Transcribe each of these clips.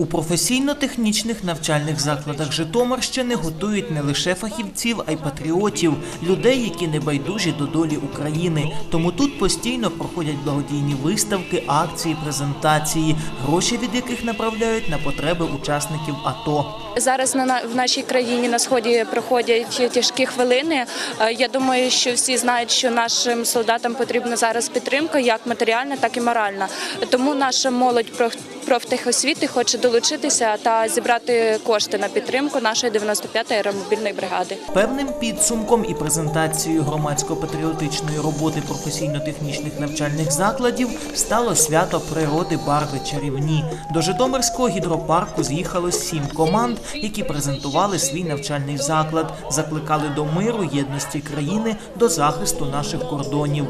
У професійно-технічних навчальних закладах Житомирщини готують не лише фахівців, а й патріотів, людей, які не байдужі до долі України. Тому тут постійно проходять благодійні виставки, акції, презентації, гроші від яких направляють на потреби учасників АТО. Зараз на в нашій країні на сході проходять тяжкі хвилини. Е, Я думаю, що всі знають, що нашим солдатам потрібна зараз підтримка, як матеріальна, так і моральна. Тому наша молодь проф- профтехосвіти хоче долучитися та зібрати кошти на підтримку нашої 95-ї аеромобільної бригади. Певним підсумком і презентацією громадсько-патріотичної роботи професійно-технічних навчальних закладів стало свято природи барви чарівні. До Житомирського гідропарку з'їхалось сім команд, які презентували свій навчальний заклад, закликали до миру, єдності країни, до захисту наших кордонів.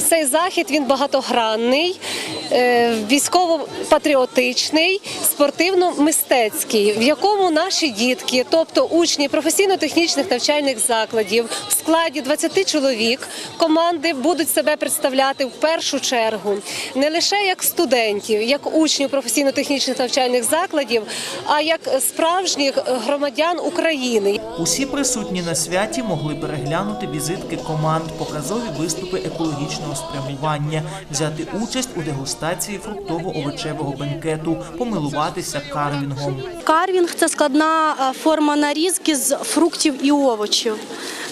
Цей захід він багатогранний, військово-патріотичний, спортивно-мистецький, в якому наші дітки, тобто учні професійно-технічних навчальних закладів, в складі 20 чоловік команди будуть себе представляти в першу чергу не лише як студентів, як учнів професійно-технічних навчальних закладів, а як справжніх громадян України. Усі присутні на святі могли переглянути візитки команд, показові виступи екологічного спрямування, взяти участь у дегустації фруктово-овочевого бенкету, помилуватися карвінгом. Карвінг це складна е, форма нарізки з фруктів і овочів,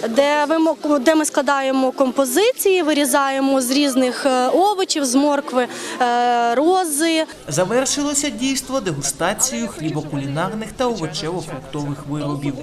де, мо- де ми складаємо композиції, вирізаємо з різних е, овочів, з моркви, е, рози, Завершилося дійство дегустацією хлібокулінарних та овочево-фруктових виробів.